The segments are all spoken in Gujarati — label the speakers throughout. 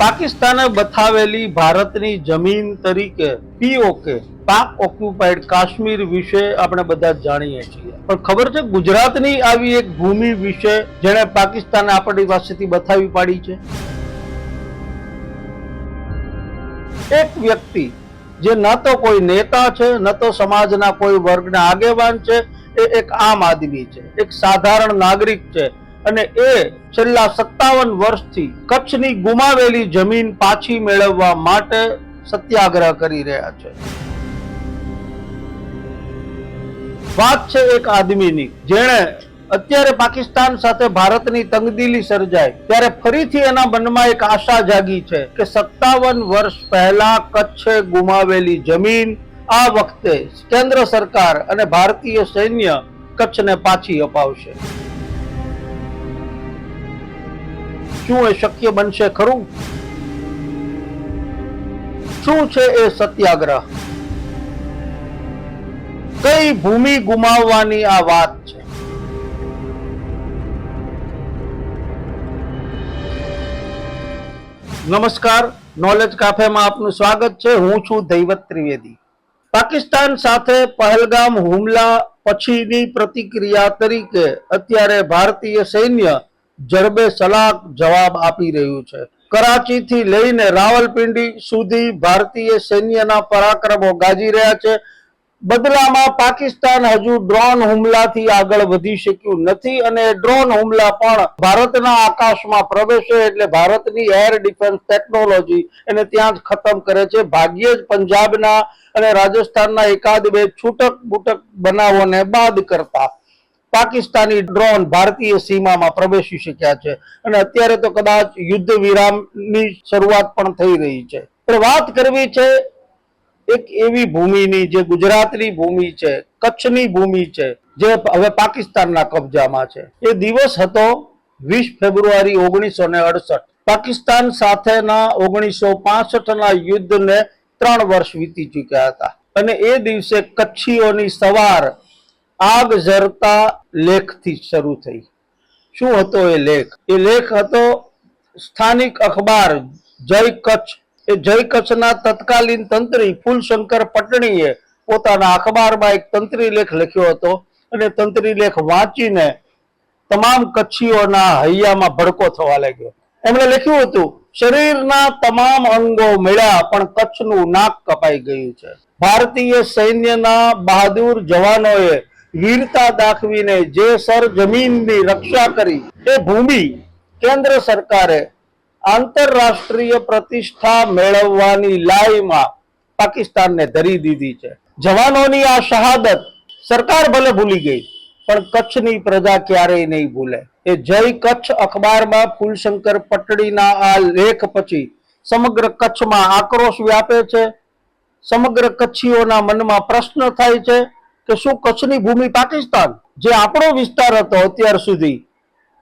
Speaker 1: પાકિસ્તાને બતાવેલી ભારતની જમીન તરીકે પીઓકે પાક ઓક્યુપાઈડ કાશ્મીર વિશે આપણે બધા જાણીએ છીએ. પણ ખબર છે ગુજરાતની આવી એક ભૂમિ વિશે જેણે પાકિસ્તાને આપણી પાસેથી બતાવી પાડી છે? એક વ્યક્તિ જે ન તો કોઈ નેતા છે, ન તો સમાજના કોઈ વર્ગના આગેવાન છે, એ એક આમ આદમી છે, એક સાધારણ નાગરિક છે અને એ છેલ્લા સત્તાવન વર્ષથી કચ્છની ગુમાવેલી જમીન પાછી મેળવવા માટે સત્યાગ્રહ કરી રહ્યા છે. વાત છે એક આદમીની. જેણે અત્યારે પાકિસ્તાન સાથે ભારતની તંગદીલી સર્જાય ત્યારે ફરીથી એના મનમાં એક આશા જાગી છે કે સત્તાવન વર્ષ પહેલા કચ્છે ગુમાવેલી જમીન આ વખતે કેન્દ્ર સરકાર અને ભારતીય સૈન્ય કચ્છને પાછી અપાવશે. શું એ શક્ય બનશે ખરું? શું છે એ સત્યાગ્રહ? કઈ ભૂમિ ગુમાવવાની આ વાત છે? નમસ્કાર નોલેજ કાફેમાં આપનું સ્વાગત છે. હું છું દૈવત ત્રિવેદી. પાકિસ્તાન સાથે પહેલગામ હુમલા પછીની પ્રતિક્રિયા તરીકે અત્યારે ભારતીય સૈન્ય જરબે સલાક જવાબ આપી રહ્યું છે. કરાચીથી લઈને રાવલપિંડી સુધી ભારતીય સૈન્યના પરાક્રમો ગાજી રહ્યા છે. બદલામાં પાકિસ્તાન હજુ ડ્રોન હુમલાથી આગળ વધી શક્યું નથી અને ડ્રોન હુમલા પણ ભારતના આકાશમાં પ્રવેશે એટલે ભારતની એર ડિફેન્સ ટેકનોલોજી એને ત્યાં જ ખતમ કરે છે. ભાગ્યે જ પંજાબના અને રાજસ્થાનના એકાદ બે છૂટક બૂટક બનાવોને બાદ કરતા પાકિસ્તાની ડ્રોન ભારતીય સીમામાં પ્રવેશી શક્યા છે. અને અત્યારે તો કદાચ યુદ્ધ વિરામની શરૂઆત પણ થઈ રહી છે. પણ વાત કરવી છે એક એવી ભૂમિની જે ગુજરાતની ભૂમિ છે, કચ્છની ભૂમિ છે, જે હવે પાકિસ્તાનના કબજામાં છે. એ દિવસ હતો વીસ ફેબ્રુઆરી ઓગણીસો ને અડસઠ. પાકિસ્તાન સાથેના ઓગણીસો પાસઠના યુદ્ધને ત્રણ વર્ષ વીતી ચૂક્યા હતા. અને એ દિવસે કચ્છીઓની સવાર આગ ઝરતા લેખથી શરૂ થઈ. શું હતો એ લેખ? એ લેખ હતો સ્થાનિક અખબાર જય કચ્છ. એ જય કચ્છના તત્કાલીન તંત્રી ફૂલશંકર પટણીએ પોતાના અખબારમાં એક તંત્રી લેખ લખ્યો હતો અને તંત્રી લેખ વાંચીને તમામ કચ્છીઓના હૈયામાં ભડકો થવા લાગ્યો. એમણે લખ્યું હતું, શરીરના તમામ અંગો મળ્યા, પણ કચ્છનું નાક કપાઈ ગયું છે. ભારતીય સૈન્યના બહાદુર જવાનોએ વીરતા દાખવીને જે સર જમીનની રક્ષા કરી એ ભૂમિ કેન્દ્ર સરકારે આંતરરાષ્ટ્રીય પ્રતિષ્ઠા મેળવવાની લાઈમાં પાકિસ્તાનને ધરી દીધી છે. જવાનોની આ શહાદત સરકાર ભલે ભૂલી ગઈ, પણ કચ્છની પ્રજા ક્યારેય નહીં ભૂલે. એ જય કચ્છ અખબારમાં ફૂલશંકર પટડીના આ લેખ પછી સમગ્ર કચ્છમાં આક્રોશ વ્યાપે છે. સમગ્ર કચ્છીઓના મનમાં પ્રશ્ન થાય છે કે શું કચ્છની ભૂમિ પાકિસ્તાન, જે આપણો વિસ્તાર હતો અત્યાર સુધી,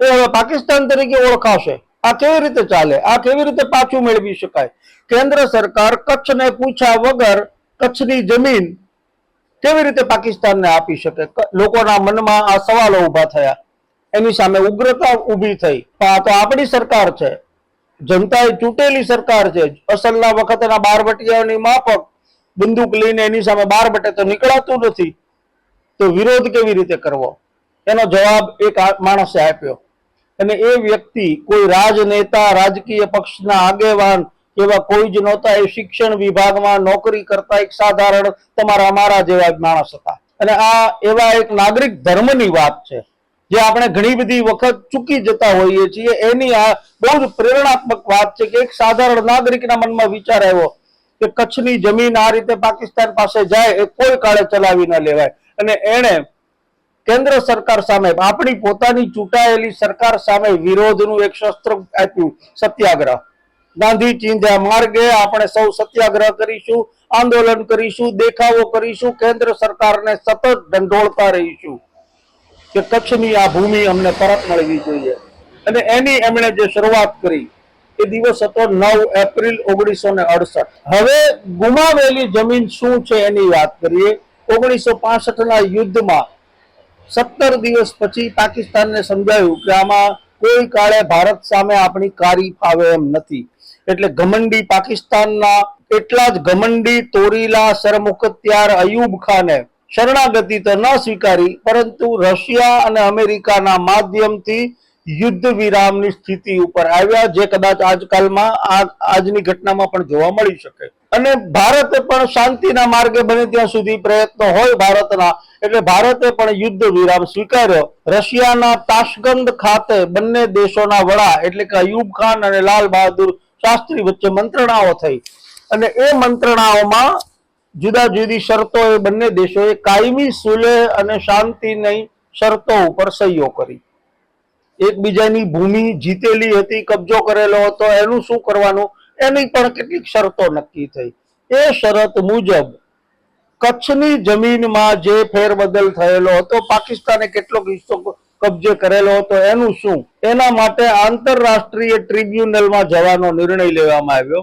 Speaker 1: એ હવે પાકિસ્તાન તરીકે ઓળખાશે. આ કેવી રીતે ચાલે? આ કેવી રીતે પાછું મેળવી શકાય? કેન્દ્ર સરકાર કચ્છને પૂછ્યા વગર કચ્છની જમીન કેવી રીતે પાકિસ્તાનને આપી શકે? લોકોના મનમાં આ સવાલો ઊભા થયા. એની સામે ઉગ્રતા ઊભી થઈ. આ તો આપણી સરકાર છે. જનતાએ ચૂંટેલી સરકાર છે. અસલના વખતના બારબટિયાઓની માફક બંદૂક લઈને એની સામે બાર બટે તો નીકળાતું નથી. તો વિરોધ કેવી રીતે કરવો? એનો જવાબ એક માણસે આપ્યો. અને એ વ્યક્તિ કોઈ રાજનેતા, રાજકીય પક્ષના આગેવાન એવા કોઈ જ નહોતા. એ શિક્ષણ વિભાગમાં નોકરી કરતા એક સાધારણ તમારા, અમારા જેવા માણસ હતા. અને આ એવા એક નાગરિક ધર્મની વાત છે. જે આપણે ઘણી બધી વખત ચૂકી જતા હોઈએ છીએ. એની આ બહુ જ પ્રેરણાત્મક વાત છે કે એક સાધારણ નાગરિકના મનમાં વિચાર આવ્યો કે કચ્છની જમીન આ રીતે પાકિસ્તાન પાસે જાય એ કોઈ કાળે ચલાવી ન લેવાય. અને એણે કેન્દ્ર સરકાર સામે, આપણી પોતાની ચૂંટાયેલી સરકાર સામે વિરોધનું એક શસ્ત્ર આપ્યું, સત્યાગ્રહ. ગાંધી ચિંધ્યા માર્ગે આપણે સૌ સત્યાગ્રહ કરીશું, આંદોલન કરીશું, દેખાવો કરીશું, કેન્દ્ર સરકારને સતત ઢંઢોળતા રહીશું. કે કચ્છની આ ભૂમિ અમને પરત મળવી જોઈએ. અને એની એમણે જે શરૂઆત કરી, એ દિવસ હતો નવ એપ્રિલ ઓગણીસો ને અડસઠ. હવે ગુમાવેલી જમીન શું છે એની વાત કરીએ. ઓગણીસો પાસઠ ના યુદ્ધમાં સત્તર દિવસ પછી પાકિસ્તાનને સમજાયું કે આમાં કોઈ કાળે ભારત સામે આપણી કારી ફાવે એમ નથી. એટલે ઘમંડી પાકિસ્તાનના એટલા જ ઘમંડી તોરીલા સરમુખત્યાર અયુબ ખાને શરણાગતિ તો ન સ્વીકારી, પરંતુ રશિયા અને અમેરિકાના માધ્યમથી યુદ્ધ વિરામની સ્થિતિ ઉપર આવ્યા, જે કદાચ આજકાલમાં આજની ઘટનામાં પણ જોવા મળી શકે. અને ભારતે પણ શાંતિના માર્ગે બને ત્યાં સુધી પ્રયત્નો હોય ભારતના, એટલે ભારતે પણ યુદ્ધ વિરામ સ્વીકાર્યો. રશિયાના તાશગંદ ખાતે બંને દેશોના વડા, એટલે કે અયુબ ખાન અને લાલ બહાદુર શાસ્ત્રી વચ્ચે મંત્રણાઓ થઈ. અને એ મંત્રણાઓમાં જુદા જુદી શરતો એ બંને દેશોએ કાયમી સુલેહ અને શાંતિની શરતો ઉપર સહીઓ કરી. એકબીજાની ભૂમિ જીતેલી હતી, કબજો કરેલો હતો, એનું શું કરવાનું? એની પણ કેટલીક શરતો નક્કી થઈ. એ શરત મુજબ કચ્છની જમીનમાં જે ફેરબદલ થયેલો હતો, પાકિસ્તાને કેટલોક હિસ્સો કબજે કરેલો હતો, એનું શું? એના માટે આંતરરાષ્ટ્રીય ટ્રિબ્યુનલમાં જવાનો નિર્ણય લેવામાં આવ્યો.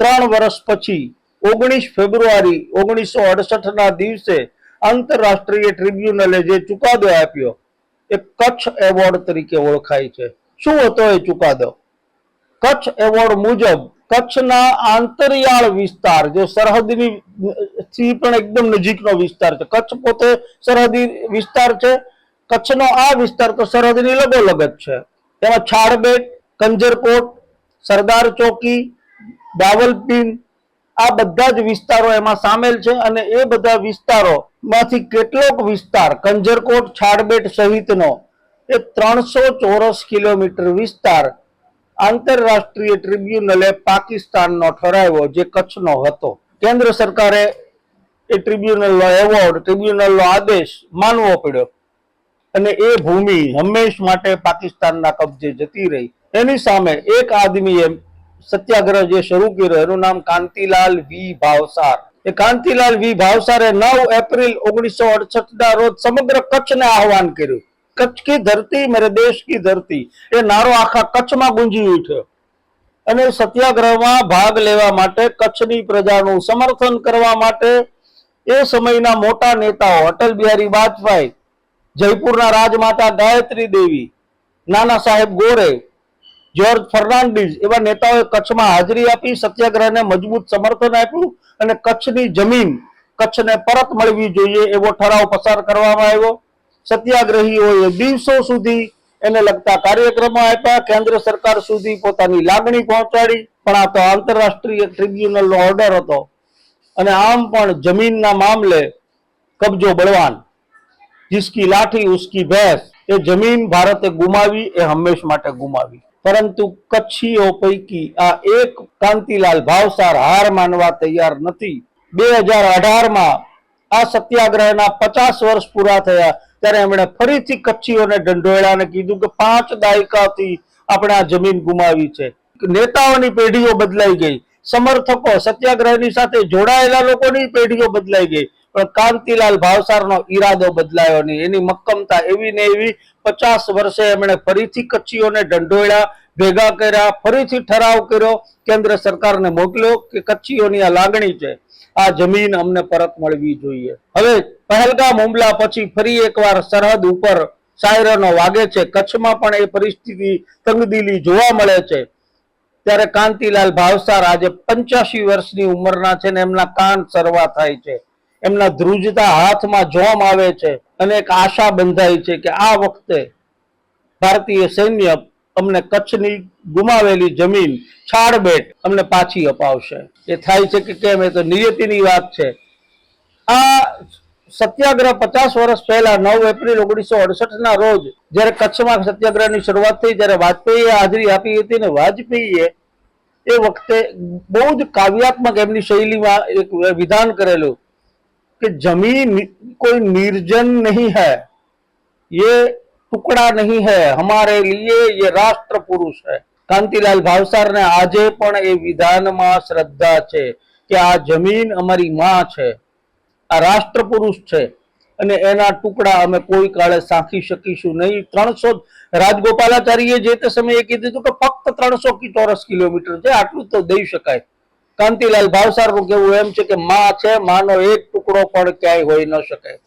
Speaker 1: ત્રણ વર્ષ પછી, ઓગણીસ ફેબ્રુઆરી ઓગણીસો અડસઠ ના દિવસે આંતરરાષ્ટ્રીય ટ્રિબ્યુનલે જે ચુકાદો આપ્યો, એ કચ્છ એવોર્ડ તરીકે ઓળખાય છે. શું હતો એ ચુકાદો? કચ્છ એવોર્ડ મુજબ કચ્છના આંતરિયાળ વિસ્તાર, જે સરહદની થી પણ એકદમ નજીકનો વિસ્તાર છે. કચ્છ પોતે સરહદી વિસ્તાર છે, કચ્છનો આ વિસ્તાર તો સરહદની લગોલગ જ છે. તેમાં છાડબેટ, કંજરકોટ, સરદાર ચોકી દાવલપીન આ બધા જ વિસ્તારો એમાં સામેલ છે અને એ બધા વિસ્તારો માંથી કેટલોક વિસ્તાર કંજરકોટ, છાડબેટ સહિતનો એ ત્રણસો ચોરસ કિલોમીટર વિસ્તાર આંતરરાષ્ટ્રીય ટ્રિબ્યુનલે પાકિસ્તાનનો ઠરાવ્યો જે કચ્છનો હતો. કેન્દ્ર સરકારે એ ટ્રિબ્યુનલનો એવોર્ડ, ટ્રિબ્યુનલનો આદેશ માનવો પડ્યો. અને એ ભૂમિ હંમેશ માટે પાકિસ્તાનના કબજે જતી રહી. એની સામે એક આદમીએ સત્યાગ્રહ જે શરૂ કર્યો, એનું નામ કાંતિલાલ વી ભાવસાર. એ કાંતિલાલ વી ભાવસારે નવ એપ્રિલ ઓગણીસો અડસઠ ના રોજ સમગ્ર કચ્છને આહવાન કર્યું. કચ્છ કી ધરતી, મેરે દેશ કી ધરતી. એ નારો આખા કચ્છમાં ગુંજી ઉઠ્યો. અને સત્યાગ્રહમાં ભાગ લેવા માટે કચ્છની પ્રજાનું સમર્થન કરવા માટે એ સમયના મોટા નેતાઓ, અટલ બિહારી વાજપેયી જયપુરના રાજમાતા ગાયત્રી દેવી, નાના સાહેબ ગોરે, જ્યોર્જ ફર્નાન્ડીઝ એવા નેતાઓએ કચ્છમાં હાજરી આપી, સત્યાગ્રહને મજબૂત સમર્થન આપ્યું અને કચ્છની જમીન, કચ્છને પરત મળવી જોઈએ એવો ઠરાવ પસાર કરવામાં આવ્યો. સત્યાગ્રહીઓએ દિવસો સુધી એને લગતા કાર્યક્રમો આપ્યા. કેન્દ્ર સરકાર સુધી પોતાની લાગણી પહોંચાડી. પણ આ તો આંતરરાષ્ટ્રીય ટ્રિબ્યુનલનો ઓર્ડર હતો. અને આમ પણ જમીનના મામલે કબજો બળવાન. જિસકી લાઠી, ઉસકી ભેંસ, એ જમીન ભારતે ગુમાવી, એ હંમેશ માટે ગુમાવી. પરંતુ કચ્છીઓ પૈકી આ એક કાંતિલાલ ભાવસાર હાર માનવા તૈયાર નથી. બે હજાર અઢારમાં આ સત્યાગ્રહના પચાસ વર્ષ પૂરા થયા. ત્યારે એમણે ફરીથી કચ્છીઓને ઢંઢોળ્યા કીધું કે પાંચ દાયકાથી આપણે આ જમીન ગુમાવી છે. નેતાઓની પેઢીઓ બદલાઈ ગઈ. સમર્થકો સત્યાગ્રહની સાથે જોડાયેલા લોકોની પેઢીઓ બદલાઈ ગઈ. પણ કાંતિલાલ ભાવસારનો ઈરાદો બદલાયો નહીં. એની મક્કમતા એવી ને એવી પચાસ વર્ષે એમણે ફરીથી કચ્છીઓને ઢંઢોળ્યા ભેગા કર્યા, ફરીથી ઠરાવ કર્યો, કેન્દ્ર સરકારને મોકલ્યો કે કચ્છીઓની આ લાગણી છે. આ જમીન અમને પરત મળવી જોઈએ. હવે પહેલગામ હુમલા પછી ફરી એકવાર સરહદ ઉપર સાયરનો વાગે છે. કચ્છમાં પણ એ પરિસ્થિતિ તંગદિલી જોવા મળે છે. ત્યારે કાંતિલાલ ભાવસાર આજે પંચ્યાસી વર્ષની ઉંમરના છે ને એમના કાન સરવા થાય છે. એમના ધ્રુજતા હાથમાં જોમ આવે છે. અને એક આશા બંધાઈ છે કે આ વખતે ભારતીય સૈન્ય અમને કચ્છની ગુમાવેલી જમીન છાડબેટ અમને પાછી અપાવશે. એ થાય છે કે કેમ એ તો નિયતિની વાત છે. આ સત્યાગ્રહ પચાસ વર્ષ પહેલા, નવ એપ્રિલ ઓગણીસો અડસઠના રોજ, જ્યારે કચ્છમાં સત્યાગ્રહની શરૂઆત થઈ ત્યારે વાજપેયીએ હાજરી આપી હતી અને વાજપેયીએ એ વખતે બહુ જ કાવ્યાત્મક એમની શૈલીમાં એક વિધાન કરેલું કે જમીન કોઈ નિર્જન નહીં હૈ ये ટુકડા નહીં હૈ, હમારે લીએ ये રાષ્ટ્ર પુરુષ હૈ. કાંતિલાલ ભાવસારને આજે પણ એ વિધાનમાં શ્રદ્ધા છે કે આ જમીન અમારી માં છે. આ રાષ્ટ્રપુરુષ છે. અને એના ટુકડા અમે કોઈ કાળે સાંખી શકીશું નહીં. ત્રણસો રાજગોપાલાચાર્યએ જે તે સમયે કીધું હતું કે ફક્ત ત્રણસો ચોરસ કિલોમીટર છે, આટલું તો દઈ શકાય. કાંતિલાલ ભાવસારનું કેવું એમ છે કે માં છે, માનો એક ટુકડો પણ ક્યાંય હોઈ ન શકે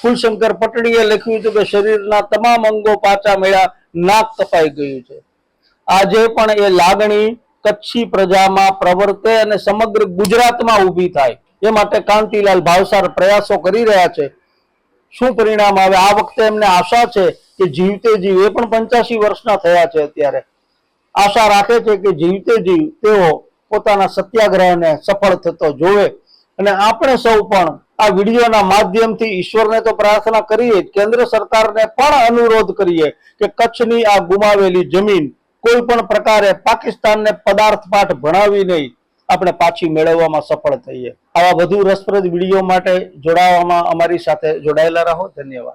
Speaker 1: ફૂલશંકર પટણીએ લખ્યું હતું કે શરીરના તમામ અંગો પાછા મેળા નાક કપાઈ ગયું છે. આજે પણ એ લાગણી કચ્છી પ્રજામાં પ્રવર્તે અને સમગ્ર ગુજરાતમાં ઊભી થાય. એ માટે કાંતિલાલ ભાવસાર પ્રયાસો કરી રહ્યા છે. શું પરિણામ આવે? આ વખતે એમને આશા છે કે જીવતે જીવ, એ પણ પંચ્યાસી વર્ષના થયા છે અત્યારે. આશા રાખે છે કે જીવતે જીવ, તેઓ પોતાના સત્યાગ્રહને સફળ થતો જોવે. અને આપણે સૌ પણ આ વિડીયોના માધ્યમથી ઈશ્વરને તો પ્રાર્થના કરીએ કેન્દ્ર સરકારને પણ અનુરોધ કરીએ કે કચ્છની આ ગુમાવેલી જમીન કોઈ પણ પ્રકારે પાકિસ્તાનને પદાર્થ પાઠ ભણાવી નહીં. આપણે પાછી મેળવવામાં સફળ થઈએ. આવા વધુ રસપ્રદ વીડિયો માટે જોડાવામાં અમારી સાથે જોડાયેલા રહો. ધન્યવાદ.